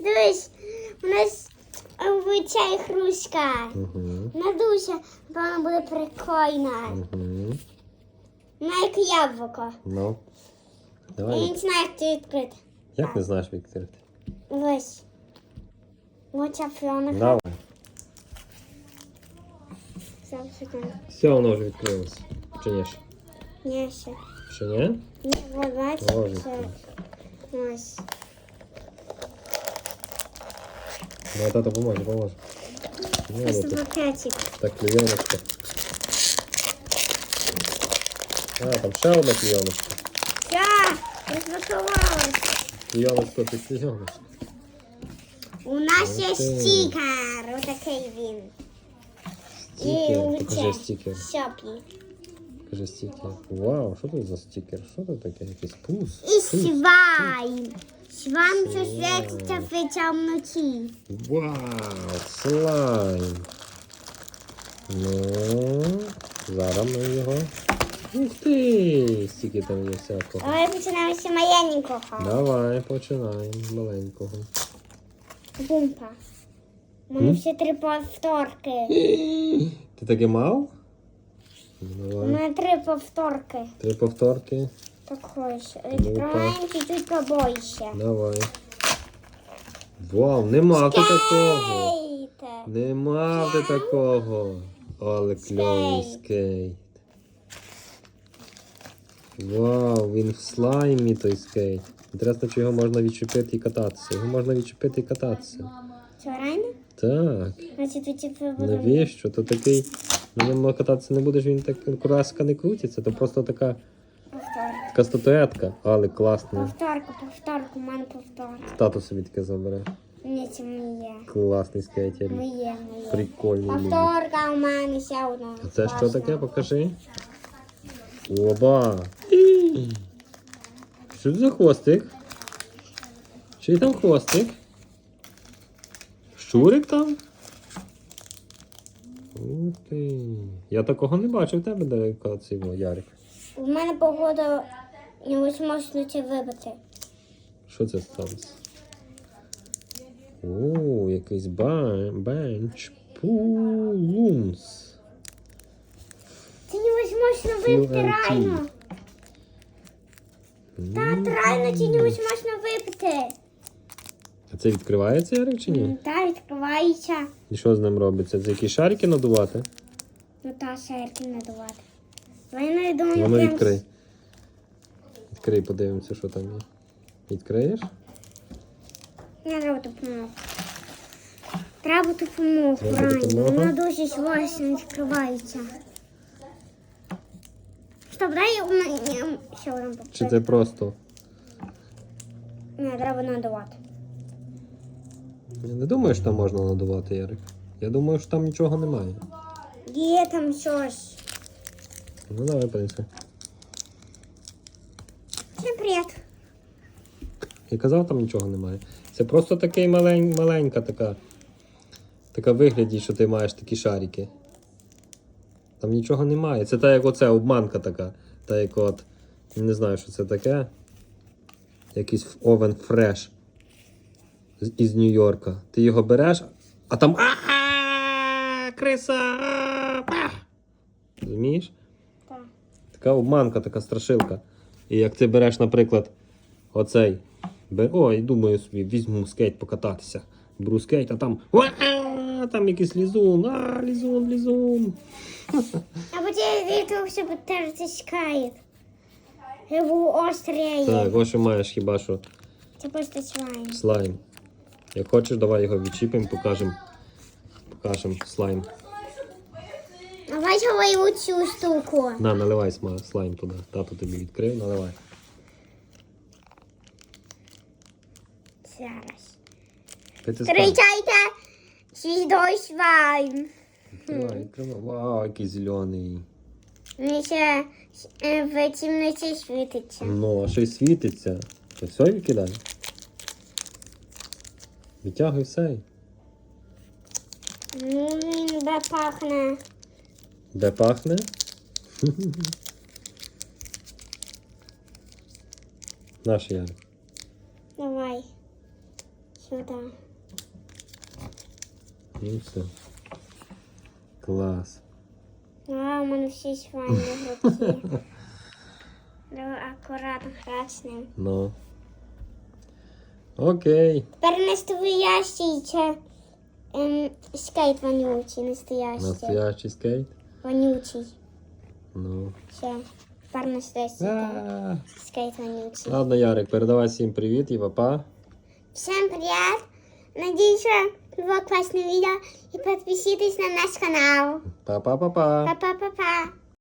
Дивись, у нас е, ця ігрушка. Угу. Вона дуже, вона буде прикольна. Угу. Вона як яблуко. Ну. Я Давай. не знаю, як це відкрити. Як не знаєш відкрити? Ось. Оця пленка. Давай. Зараз чекаю. Все, воно вже відкрилось. Чи ні? ж? Ні, ще. Ще ні? Ні, Може це. Ось. Ну, тато поможе, поможе. Ну, Ось ну, тут пакетик. так клейоночка. А, там ще одна клейоночка. Я розпакувалась. Клейоночка, ти клейоночка. У нас є Ух ти. стікер. Отакий він. Стікер, І покажи оце. стікер. Шопі. Покажи стікер. Вау, що тут за стікер? Що тут таке? Якийсь пус? І Пус. Свайн це світиться. Вау, слайм. Ну, зараз ми його. Ух ти! Стільки там є всякого. Давай починаємо з маленького. Давай починаємо з маленького. Бумпа. У мене М? всі три повторки. Ти таке мав? У Давай. мене три повторки. Три повторки. Так ось. Відкриваємо чуть-чуть побольше. Давай. Вау, нема ти такого. Нема ти такого. Але кльовий Скейт. Вау, він в слаймі той скейт. Інтересно, чи його можна відчепити і кататися. Його можна відчепити і кататися. Що, реально? Так. Значить, будемо. Навіщо? То такий. На ньому кататися не будеш, він так кураска не крутиться. То просто така, Повторка. така статуетка, але класна. Повторка, повторка, у мене повторка. Тато собі таке забере. Ні, це моє. Класний скейтер. Моє, моє. Прикольний. Повторка у мене ще одна. А це що таке? Покажи. Оба. Що це за хвостик? Чий там хвостик? Щурик там? Ух ти. Я такого не бачив в тебе далеко Ярик. У мене погода не можна це вибити. Що це сталося? О, якийсь бенч. Пулумс. Це невозможно вибити QLT. реально. Та реально це невозможно вибити. А це відкривається, Ярик, чи ні? Та відкривається. І що з ним робиться? Це якісь шарики надувати? Ну та шерки надувати. Не думаю, прям відкрий. Відкрий, подивимося, що там є. Відкриєш? Не треба допомогу. Треба допомогу, Треба реально. допомогу? Вона дуже сложно відкривається. Стоп, дай у мене ще один Чи це просто? Не, треба надавати. Я не думаю, що там можна надувати, Ярик. Я думаю, що там нічого немає. Є там щось. Ну давай принеси. Всім привіт. Я казав, там нічого немає. Це просто такий малень, маленька така. Така вигляді, що ти маєш такі шарики. Там нічого немає. Це та як оце обманка така. Та як от. Не знаю, що це таке. Якийсь овен фреш із Нью-Йорка. Ти його береш, а там. а Криса! Розумієш? Так. Така обманка, така страшилка. І як ти береш, наприклад, оцей. Бе... Ой, думаю собі, візьму скейт покататися. Беру скейт, а там. «Уа!» Там якийсь лізун, а, лізун, лізун. А потім вітер все потертискає. Його остріє. Так, ось що маєш хіба що Це просто слайм. слайм. Як хочеш, давай його відчіпимо, покажемо. Покажемо слайм. Бачила його цю штуку. На, наливай сма- слайм туди. Тато тобі відкрив, наливай. Зараз. Зустрічайте свідой слайм. Відкривай, відкривай. Вау, який зелений. Він ще е, в темноті світиться. Ну, а ще й світиться. То все викидай. Витягуй все. Ну, він пахне. Де пахне? Наш Ярик. Давай. Сюди. І все. Клас. А, у мене всі свайні руки. Треба акуратно грати з ним. Ну. Окей. Тепер настоящий чи ем, скейт вонючий, настоящий. Настоящий скейт. Вонючий. Ну. Ще. Тепер настоящий А, скейт вонючий. Ладно, Ярик, передавай всім привіт і папа. Всем привет! Надеюсь, что было классное видео. И подписывайтесь на наш канал. Па-па-па-па. Па-па-па-па.